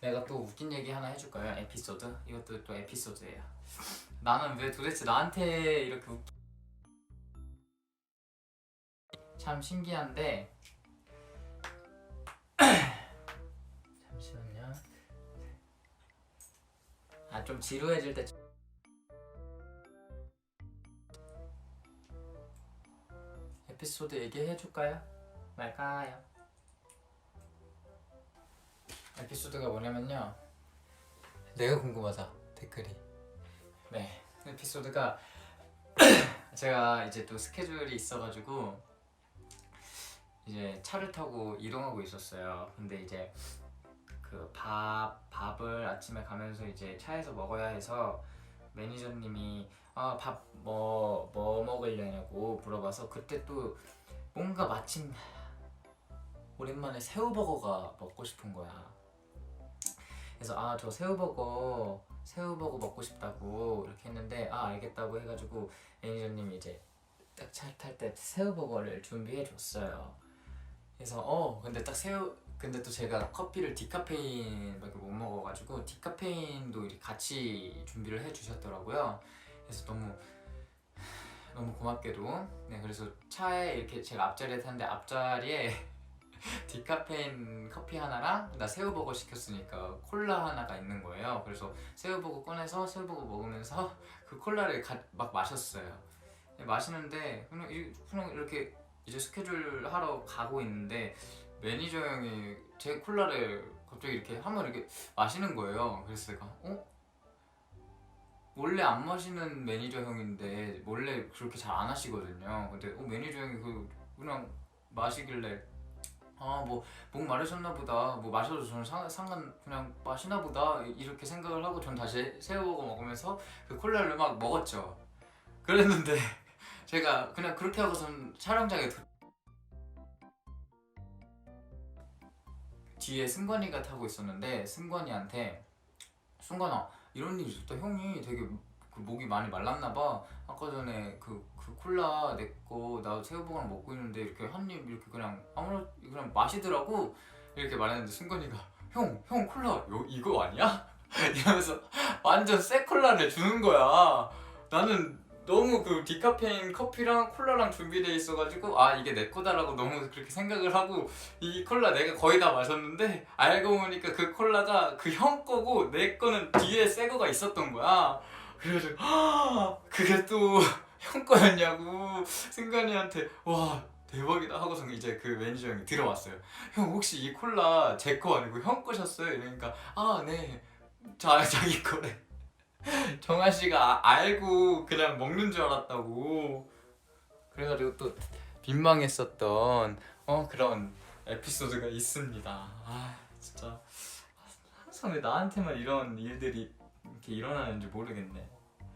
내가 또 웃긴 얘기 하나 해줄까요? 에피소드? 이것도 또 에피소드예요. 나는 왜 도대체 나한테 이렇게 웃... 참 신기한데 잠시만요. 아 좀 지루해질 때 에피소드 얘기해 줄까요? 말까요? 에피소드가 뭐냐면요. 내가 궁금하다 댓글이. 네 에피소드가 제가 이제 또 스케줄이 있어가지고 이제 차를 타고 이동하고 있었어요. 근데 이제 그 밥 밥을 아침에 가면서 이제 차에서 먹어야 해서 매니저님이 아 밥 뭐뭐 먹으려냐고 물어봐서 그때 또 뭔가 마침 오랜만에 새우버거가 먹고 싶은 거야. 그래서 아 저 새우버거 새우버거 먹고 싶다고 이렇게 했는데 아 알겠다고 해가지고 매니저님이 이제 딱 차 탈 때 새우버거를 준비해 줬어요. 그래서 어 근데 딱 새우 근데 또 제가 커피를 디카페인밖에 못 먹어가지고 디카페인도 같이 준비를 해 주셨더라고요. 그래서 너무 너무 고맙게도 네 그래서 차에 이렇게 제가 앞자리에 탔는데 앞자리에 디카페인 커피 하나랑 나 새우버거 시켰으니까 콜라 하나가 있는 거예요. 그래서 새우버거 꺼내서 새우버거 먹으면서 그 콜라를 가- 막 마셨어요. 네, 마시는데 그냥, 이렇게 이제 스케줄 하러 가고 있는데 매니저 형이 제 콜라를 갑자기 이렇게 한 번 이렇게 마시는 거예요. 그래서 내가 어? 원래 안 마시는 매니저 형인데 원래 그렇게 잘 안 하시거든요. 근데 어, 매니저 형이 그 그냥 마시길래 아뭐 목 마르셨나 보다. 뭐 마셔도 저는 상, 상관 그냥 마시나 보다. 이렇게 생각을 하고 전 다시 새우버거 먹으면서 그 콜라를 막 먹었죠. 그랬는데 제가 그냥 그렇게 하고선 촬영장에 들- 뒤에 승관이가 타고 있었는데 승관이한테 승관아 이런 일이 있었다. 형이 되게 그 목이 많이 말랐나 봐. 아까 전에 그, 그 콜라 내거 나 새우버거랑 먹고 있는데 이렇게 한 입 이렇게 그냥 아무렇 그냥 마시더라고. 이렇게 말했는데 승관이가 형 형 콜라 요, 이거 아니야? 이러면서 완전 새 콜라를 주는 거야. 나는 너무 그 디카페인 커피랑 콜라랑 준비돼 있어가지고 아 이게 내 거다라고 너무 그렇게 생각을 하고 이 콜라 내가 거의 다 마셨는데 알고 보니까 그 콜라가 그 형 거고 내 거는 뒤에 새 거가 있었던 거야 그래가지고 아 그게 또 형 거였냐고 승관이한테 와 대박이다. 하고서 이제 그 매니저 형이 들어왔어요 형 혹시 이 콜라 제 거 아니고 형 거셨어요? 이러니까 아 네. 자기 거래. 정아 씨가 아- 알고 그냥 먹는 줄 알았다고. 그래가지고 또 민망했었던 어 그런 에피소드가 있습니다. 아 진짜. 항상 왜 나한테만 이런 일들이 이렇게 일어나는지 모르겠네.